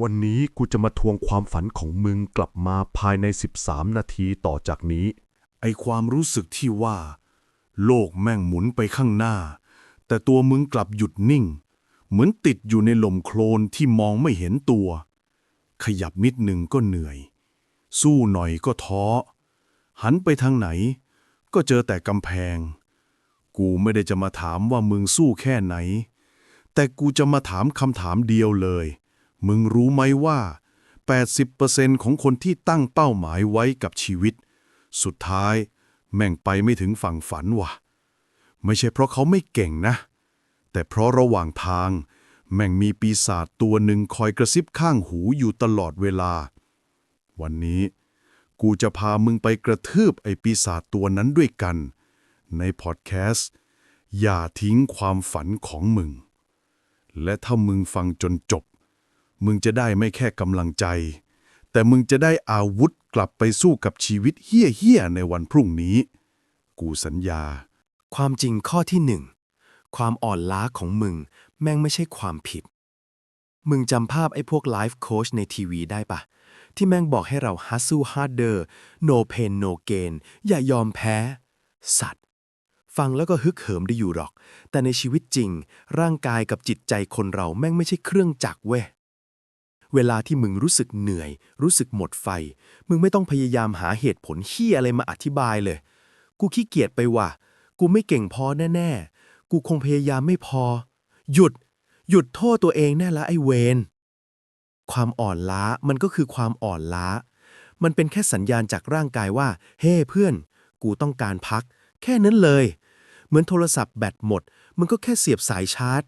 วันนี้กูจะมาทวงความฝันของมึงกลับมาภายใน 13 นาทีต่อจากนี้ ไอความรู้สึกที่ว่า โลกแม่งหมุนไปข้างหน้า แต่ตัวมึงกลับหยุดนิ่ง เหมือนติดอยู่ในหล่มโคลนที่มองไม่เห็นตัว ขยับนิดหนึ่งก็เหนื่อย สู้หน่อยก็ท้อ หันไปทางไหน ก็เจอแต่กำแพง กูไม่ได้จะมาถามว่ามึงสู้แค่ไหน แต่กูจะมาถามคำถามเดียวเลย มึงรู้ไหมว่า 80%ของคนที่ตั้งเป้าหมายไว้กับชีวิต สุดท้ายแม่งไปไม่ถึงฝั่งฝันวะไม่ใช่เพราะเขาไม่เก่งนะ แต่เพราะระหว่างทาง แม่งมีปีศาจตัวหนึ่งคอยกระซิบข้างหูอยู่ตลอดเวลา วันนี้กูจะพามึงไปกระทืบไอ้ปีศาจตัวนั้นด้วยกัน ในพอดแคสต์อย่าทิ้งความฝันของมึง และถ้ามึงฟังจนจบ มึงจะได้ไม่แค่กำลังใจ แต่มึงจะได้อาวุธกลับไปสู้กับชีวิตเฮี้ยๆในวันพรุ่งนี้ กูสัญญา ความจริงข้อที่หนึ่งความอ่อนล้าของมึง แม่งไม่ใช่ความผิด มึงจำภาพไอ้พวกไลฟ์โค้ชในทีวีได้ปะที่แม่งบอกให้เรา hustle harder no pain no gain อย่ายอมแพ้ สัตว์ ฟังแล้วก็ฮึกเหิมได้อยู่หรอก แต่ในชีวิตจริง ร่างกายกับจิตใจคนเราแม่งไม่ใช่เครื่องจักรเว้ย เวลาที่มึงรู้สึกเหนื่อย รู้สึกหมดไฟ มึงไม่ต้องพยายามหาเหตุผลเฮี้ยอะไรมาอธิบายเลย กูขี้เกียจไปว่ะ กูไม่เก่งพอแน่ ๆ กูคงพยายามไม่พอ หยุด หยุดโทษตัวเองแน่ละไอ้เวนความอ่อนล้ามันก็คือความอ่อนล้า มันเป็นแค่สัญญาณจากร่างกายว่า เฮ้เพื่อน กูต้องการพัก แค่นั้นเลย เหมือนโทรศัพท์แบตหมดมึงก็แค่เสียบสายชาร์จ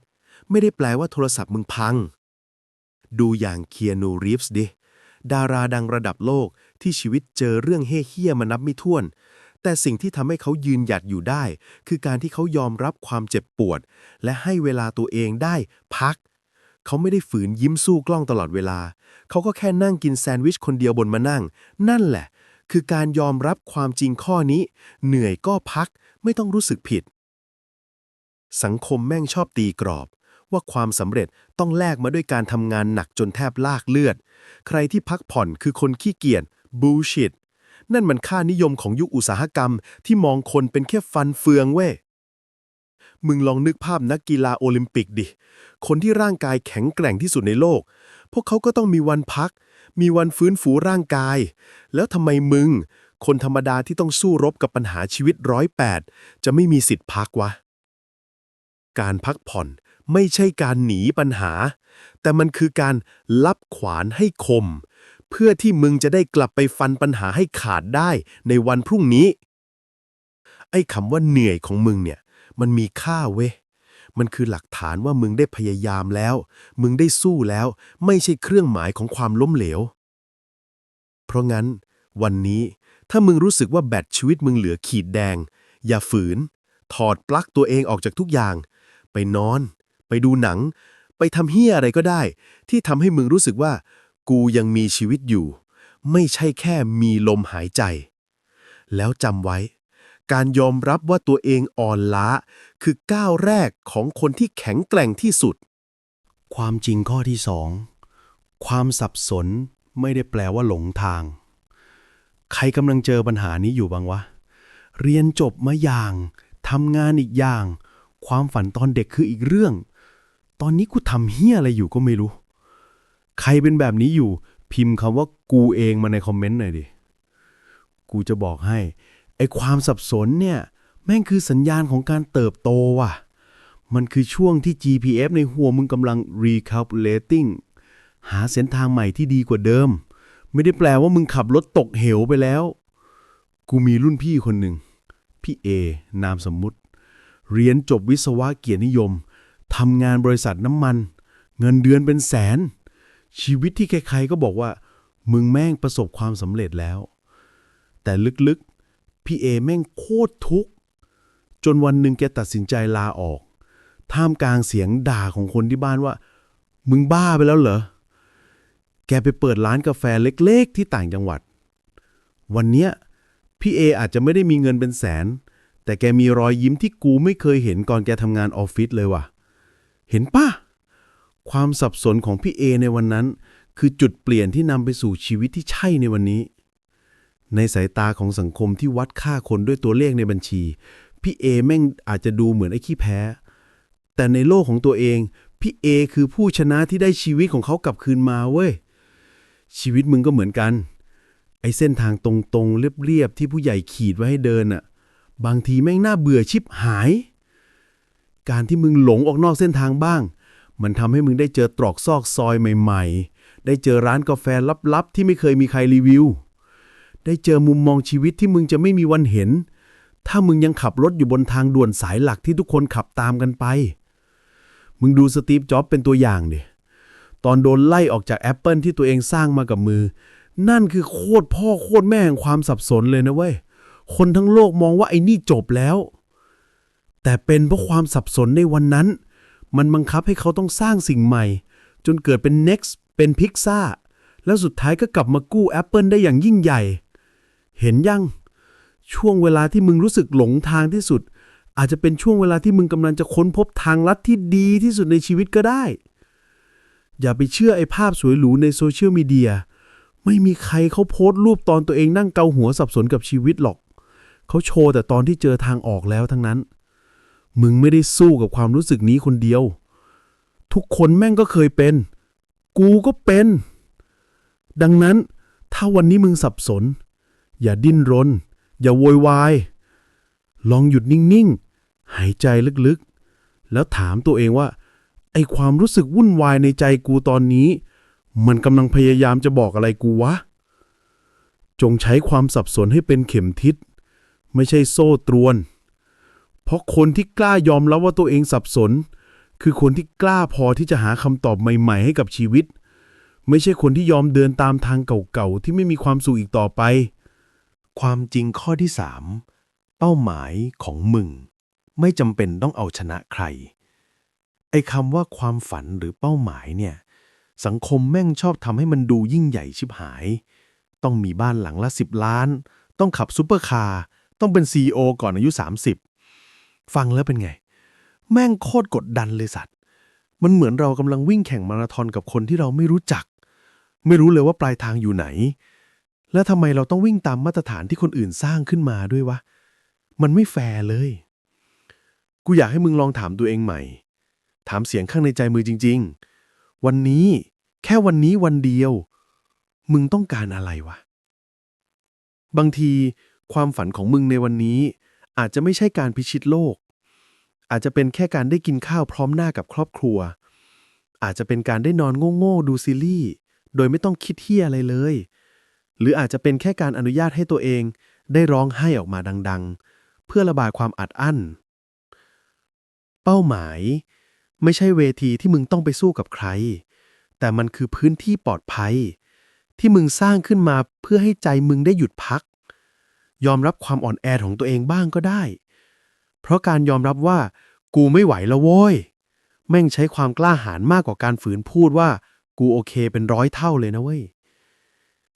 ไม่ได้แปลว่าโทรศัพท์มึงพัง ดูอย่างเคียนูรีฟส์ดิ ดาราดังระดับโลกที่ชีวิตเจอเรื่องเฮี้ยมานับไม่ถ้วน แต่สิ่งที่ทำให้เขายืนหยัดอยู่ได้ คือการที่เขายอมรับความเจ็บปวด และให้เวลาตัวเองได้พัก เขาไม่ได้ฝืนยิ้มสู้กล้องตลอดเวลา เขาก็แค่นั่งกินแซนด์วิชคนเดียวบนมานั่ง นั่นแหละ คือการยอมรับความจริงข้อนี้ เหนื่อยก็พัก ไม่ต้องรู้สึกผิด สังคมแม่งชอบตีกรอบ ว่าความสำเร็จต้องแลกมาด้วยการทำงานหนักจนแทบลากเลือด ใครที่พักผ่อนคือคนขี้เกียจ bullshit นั่นมันค่านิยมของยุคอุตสาหกรรมที่มองคนเป็นแค่ฟันเฟืองเว้ยมึงลองนึกภาพนักกีฬาโอลิมปิกดิ คนที่ร่างกายแข็งแกร่งที่สุดในโลก พวกเขาก็ต้องมีวันพัก มีวันฟื้นฟูร่างกาย แล้วทำไมมึง คนธรรมดาที่ต้องสู้รบกับปัญหาชีวิตร้อยแปดจะไม่มีสิทธิ์พักวะ การพักผ่อน ไม่ใช่การหนีปัญหา แต่มันคือการลับขวานให้คม เพื่อที่มึงจะได้กลับไปฟันปัญหาให้ขาดได้ในวันพรุ่งนี้ ไอ้คำว่าเหนื่อยของมึงเนี่ย มันมีค่าเว้ยมันคือหลักฐานว่ามึงได้พยายามแล้ว มึงได้สู้แล้ว ไม่ใช่เครื่องหมายของความล้มเหลว เพราะงั้น วันนี้ถ้ามึงรู้สึกว่าแบตชีวิตมึงเหลือขีดแดง อย่าฝืน ถอดปลั๊กตัวเองออกจากทุกอย่าง ไปนอน ไปดูหนัง ไปทำเฮี้ยอะไรก็ได้ ที่ทำให้มึงรู้สึกว่า กูยังมีชีวิตอยู่ ไม่ใช่แค่มีลมหายใจ แล้วจำไว้ การยอมรับว่าตัวเองอ่อนล้า คือก้าวแรกของคนที่แข็งแกร่งที่สุด ความจริงข้อที่สองความสับสนไม่ได้แปลว่าหลงทาง ใครกำลังเจอปัญหานี้อยู่บ้างวะ เรียนจบมาอย่างทำงานอีกอย่าง ความฝันตอนเด็กคืออีกเรื่อง ตอนนี้กูทำเฮี้ยอะไรอยู่ก็ไม่รู้ ใครเป็นแบบนี้อยู่ พิมพ์คำว่ากูเองมาในคอมเมนต์หน่อยดิ กูจะบอกให้ ไอความสับสนเนี่ย แม่งคือสัญญาณของการเติบโตว่ะ มันคือช่วงที่ GPS ในหัวมึงกำลัง recalculating หาเส้นทางใหม่ที่ดีกว่าเดิม ไม่ได้แปลว่ามึงขับรถตกเหวไปแล้ว กูมีรุ่นพี่คนหนึ่ง พี่เอนามสมมุติ เรียนจบวิศวะเกียรตินิยม ทำงานบริษัทน้ำมัน เงินเดือนเป็นแสน ชีวิตที่ใครๆก็บอกว่า มึงแม่งประสบความสำเร็จแล้ว แต่ลึกๆ พี่เอแม่งโคตรทุกข์จนวันหนึ่งแกตัดสินใจลาออก ท่ามกลางเสียงด่าของคนที่บ้านว่า มึงบ้าไปแล้วเหรอ แกไปเปิดร้านกาแฟเล็กๆ ที่ต่างจังหวัด วันเนี้ยพี่เออาจจะไม่ได้มีเงินเป็นแสน แต่แกมีรอยยิ้มที่กูไม่เคยเห็นก่อนแกทำงานออฟฟิศเลยว่ะ เห็นป่ะ ความสับสนของพี่เอในวันนั้น คือจุดเปลี่ยนที่นำไปสู่ชีวิตที่ใช่ในวันนี้ ในสายตาของสังคมที่วัดค่าคนด้วยตัวเลขในบัญชี พี่เอแม่งอาจจะดูเหมือนไอ้ขี้แพ้ แต่ในโลกของตัวเอง พี่เอคือผู้ชนะที่ได้ชีวิตของเขากลับคืนมาเว้ย ชีวิตมึงก็เหมือนกัน ไอ้เส้นทางตรงๆเรียบๆที่ผู้ใหญ่ขีดไว้ให้เดินน่ะ บางทีแม่งน่าเบื่อชิบหาย การที่มึงหลงออกนอกเส้นทางบ้าง มันทำให้มึงได้เจอตรอกซอกซอยใหม่ ๆ ได้เจอร้านกาแฟลับๆ ที่ไม่เคยมีใครรีวิว ได้เจอมุมมองชีวิตที่มึงจะไม่มีวันเห็น ถ้ามึงยังขับรถอยู่บนทางด่วนสายหลักที่ทุกคนขับตามกันไป มึงดูสตีฟจ็อบเป็นตัวอย่างดิตอนโดนไล่ออกจาก Apple ที่ตัวเองสร้างมากับมือ นั่นคือโคตรพ่อโคตรแม่แห่งความสับสนเลยนะเว้ย คนทั้งโลกมองว่าไอ้นี่จบแล้ว แต่เป็นเพราะความสับสนในวันนั้น มันบังคับให้เขาต้องสร้างสิ่งใหม่ จนเกิดเป็น Next เป็น Pixar แล้วสุดท้ายก็กลับมากู้ Apple ได้อย่างยิ่งใหญ่ เห็นยัง ช่วงเวลาที่มึงรู้สึกหลงทางที่สุด อาจจะเป็นช่วงเวลาที่มึงกำลังจะค้นพบทางลัดที่ดีที่สุดในชีวิตก็ได้ อย่าไปเชื่อไอ้ภาพสวยหรูในโซเชียลมีเดียไม่มีใครเขาโพสต์รูปตอนตัวเองนั่งเกาหัวสับสนกับชีวิตหรอก เขาโชว์แต่ตอนที่เจอทางออกแล้วทั้งนั้น มึงไม่ได้สู้กับความรู้สึกนี้คนเดียว ทุกคนแม่งก็เคยเป็น กูก็เป็น ดังนั้น ถ้าวันนี้มึงสับสน อย่าดิ้นรน อย่าโวยวาย ลองหยุดนิ่ง ๆ หายใจลึกๆ แล้วถามตัวเองว่า ไอความรู้สึกวุ่นวายในใจกูตอนนี้ มันกำลังพยายามจะบอกอะไรกูวะ จงใช้ความสับสนให้เป็นเข็มทิศ ไม่ใช่โซ่ตรวน เพราะคนที่กล้ายอมรับว่าตัวเองสับสน คือคนที่กล้าพอที่จะหาคำตอบใหม่ ๆ ให้กับชีวิต ไม่ใช่คนที่ยอมเดินตามทางเก่าๆที่ไม่มีความสุขอีกต่อไป ความจริงข้อที่ 3 เป้าหมายของมึง ไม่จำเป็นต้องเอาชนะใคร ไอ้คำว่าความฝันหรือเป้าหมายเนี่ย สังคมแม่งชอบทำให้มันดูยิ่งใหญ่ชิบหาย ต้องมีบ้านหลังละ10ล้าน ต้องขับซูเปอร์คาร์ต้องเป็น CEO ก่อนอายุ 30 ฟังแล้วเป็นไง แม่งโคตรกดดันเลยสัตว์ มันเหมือนเรากำลังวิ่งแข่งมาราธอนกับคนที่เราไม่รู้จัก ไม่รู้เลยว่าปลายทางอยู่ไหน แล้วทำไมเราต้องวิ่งตามมาตรฐานที่คนอื่นสร้างขึ้นมาด้วยวะ มันไม่แฟร์เลย กูอยากให้มึงลองถามตัวเองใหม่ ถามเสียงข้างในใจมือจริง ๆ วันนี้แค่วันนี้วันเดียว มึงต้องการอะไรวะ บางทีความฝันของมึงในวันนี้ อาจจะไม่ใช่การพิชิตโลก อาจจะเป็นแค่การได้กินข้าวพร้อมหน้ากับครอบครัว อาจจะเป็นการได้นอนโง่ๆดูซีรีส์โดยไม่ต้องคิดเฮียอะไรเลย หรืออาจจะเป็นแค่การอนุญาตให้ตัวเองได้ร้องไห้ออกมาดัง ๆ เพื่อระบายความอัดอั้น เป้าหมาย ไม่ใช่เวทีที่มึงต้องไปสู้กับใคร แต่มันคือพื้นที่ปลอดภัย ที่มึงสร้างขึ้นมาเพื่อให้ใจมึงได้หยุดพัก ยอมรับความอ่อนแอของตัวเองบ้างก็ได้ เพราะการยอมรับว่า กูไม่ไหวแล้วโว้ย แม่งใช้ความกล้าหาญมากกว่าการฝืนพูดว่า กูโอเคเป็นร้อยเท่าเลยนะเว้ย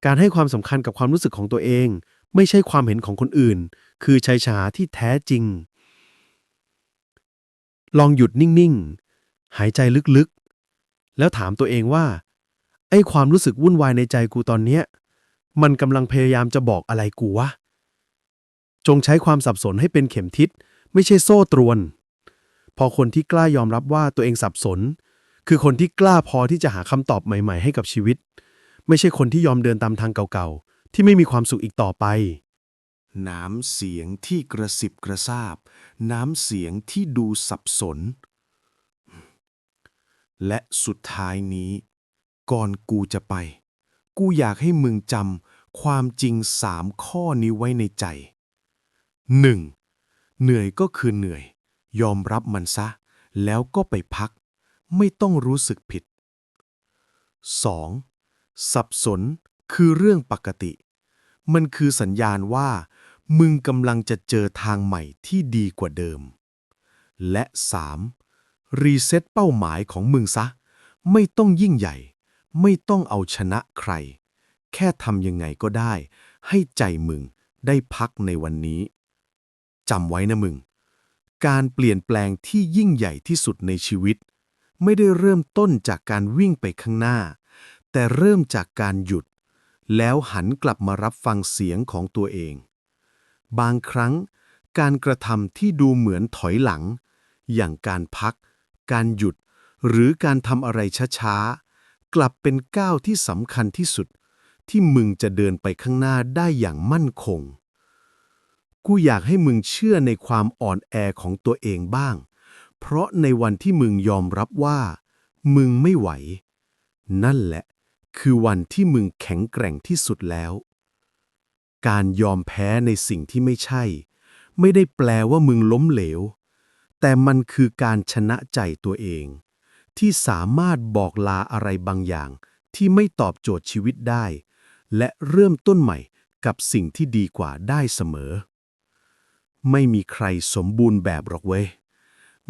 การให้ความสำคัญกับความรู้สึกของตัวเอง ไม่ใช่ความเห็นของคนอื่น คือชัยชนะที่แท้จริง ลองหยุดนิ่งๆ หายใจลึกๆ แล้วถามตัวเองว่า ไอ้ความรู้สึกวุ่นวายในใจกูตอนเนี้ยมันกำลังพยายามจะบอกอะไรกูวะ จงใช้ความสับสนให้เป็นเข็มทิศ ไม่ใช่โซ่ตรวน พอคนที่กล้ายอมรับว่าตัวเองสับสน คือคนที่กล้าพอที่จะหาคำตอบใหม่ ๆ ให้กับชีวิต ไม่ใช่คนที่ยอมเดินตามทางเก่าๆ ที่ไม่มีความสุขอีกต่อไป น้ำเสียงที่กระสิบกระซาบ น้ำเสียงที่ดูสับสน และสุดท้ายนี้ ก่อนกูจะไป กูอยากให้มึงจำความจริงสามข้อนี้ไว้ในใจ 1. เหนื่อยก็คือเหนื่อย ยอมรับมันซะ แล้วก็ไปพัก ไม่ต้องรู้สึกผิด 2. สับสนคือเรื่องปกติ มันคือสัญญาณว่า มึงกำลังจะเจอทางใหม่ที่ดีกว่าเดิม และ 3. รีเซ็ตเป้าหมายของมึงซะ ไม่ต้องยิ่งใหญ่ ไม่ต้องเอาชนะใคร แค่ทำยังไงก็ได้ ให้ใจมึงได้พักในวันนี้ จำไว้นะมึง การเปลี่ยนแปลงที่ยิ่งใหญ่ที่สุดในชีวิต ไม่ได้เริ่มต้นจากการวิ่งไปข้างหน้า แต่เริ่มจากการหยุด แล้วหันกลับมารับฟังเสียงของตัวเอง บางครั้ง การกระทำที่ดูเหมือนถอยหลัง อย่างการพัก การหยุด หรือการทำอะไรช้าๆ กลับเป็นก้าวที่สำคัญที่สุด ที่มึงจะเดินไปข้างหน้าได้อย่างมั่นคง กูอยากให้มึงเชื่อในความอ่อนแอของตัวเองบ้าง เพราะในวันที่มึงยอมรับว่า มึงไม่ไหว นั่นแหละ คือวันที่มึงแข็งแกร่งที่สุดแล้ว การยอมแพ้ในสิ่งที่ไม่ใช่ ไม่ได้แปลว่ามึงล้มเหลว แต่มันคือการชนะใจตัวเอง ที่สามารถบอกลาอะไรบางอย่าง ที่ไม่ตอบโจทย์ชีวิตได้ และเริ่มต้นใหม่กับสิ่งที่ดีกว่าได้เสมอ ไม่มีใครสมบูรณ์แบบหรอกเว้ย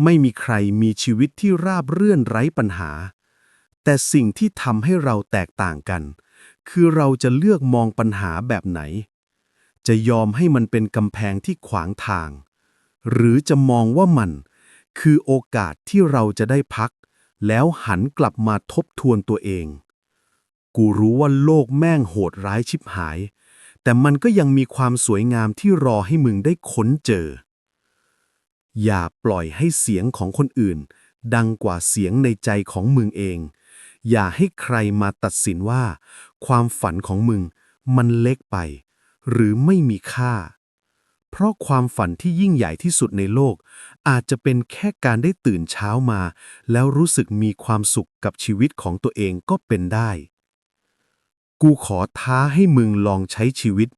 ไม่มีใครมีชีวิตที่ราบเรื่อนไร้ปัญหา แต่สิ่งที่ทำให้เราแตกต่างกัน คือเราจะเลือกมองปัญหาแบบไหน จะยอมให้มันเป็นกำแพงที่ขวางทาง หรือจะมองว่ามัน คือโอกาสที่เราจะได้พัก แล้วหันกลับมาทบทวนตัวเอง กูรู้ว่าโลกแม่งโหดร้ายชิบหาย แต่มันก็ยังมีความสวยงามที่รอให้มึงได้ค้นเจอ อย่าปล่อยให้เสียงของคนอื่น ดังกว่าเสียงในใจของมึงเอง อย่าให้ใครมาตัดสินว่า ความฝันของมึงมันเล็กไป หรือไม่มีค่า เพราะความฝันที่ยิ่งใหญ่ที่สุดในโลก อาจจะเป็นแค่การได้ตื่นเช้ามา แล้วรู้สึกมีความสุขกับชีวิตของตัวเองก็เป็นได้ กูขอท้าให้มึงลองใช้ชีวิต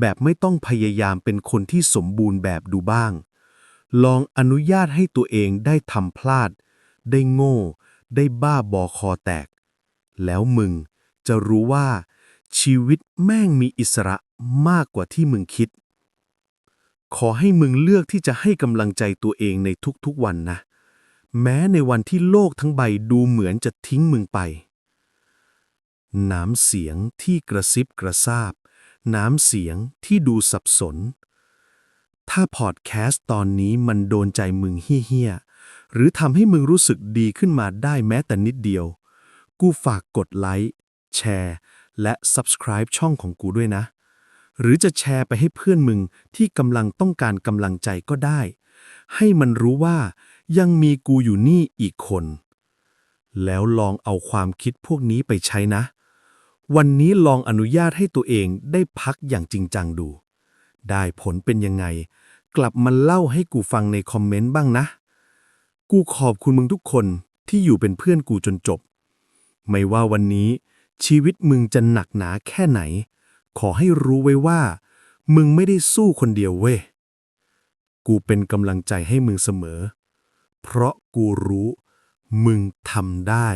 แบบไม่ต้องพยายามเป็นคนที่สมบูรณ์แบบดูบ้าง ลองอนุญาตให้ตัวเองได้ทำพลาด ได้โง่ ได้บ้าบอคอแตก แล้วมึงจะรู้ว่า ชีวิตแม่งมีอิสระมากกว่าที่มึงคิด ขอให้มึงเลือกที่จะให้กำลังใจตัวเองในทุกๆวันนะ แม้ในวันที่โลกทั้งใบดูเหมือนจะทิ้งมึงไป น้ำเสียงที่กระซิบกระซาบ น้ำเสียงที่ดูสับสน ถ้าพอดแคสต์ตอนนี้มันโดนใจมึงเฮี้ยๆหรือทำให้มึงรู้สึกดีขึ้นมาได้แม้แต่นิดเดียว กูฝากกดไลค์แชร์ และ Subscribe ช่องของกูด้วยนะ หรือจะแชร์ไปให้เพื่อนมึงที่กำลังต้องการกำลังใจก็ได้ ให้มันรู้ว่ายังมีกูอยู่นี่อีกคน แล้วลองเอาความคิดพวกนี้ไปใช้นะ วันนี้ลองอนุญาตให้ตัวเองได้พักอย่างจริงจังดู ได้ผลเป็นยังไง กลับมาเล่าให้กูฟังในคอมเมนต์บ้างนะ กูขอบคุณมึงทุกคนที่อยู่เป็นเพื่อนกูจนจบ ไม่ว่าวันนี้ชีวิตมึงจะหนักหนาแค่ไหน ขอให้รู้ไว้ว่า มึงไม่ได้สู้คนเดียวเว้ย กูเป็นกำลังใจให้มึงเสมอ เพราะกูรู้ มึงทำได้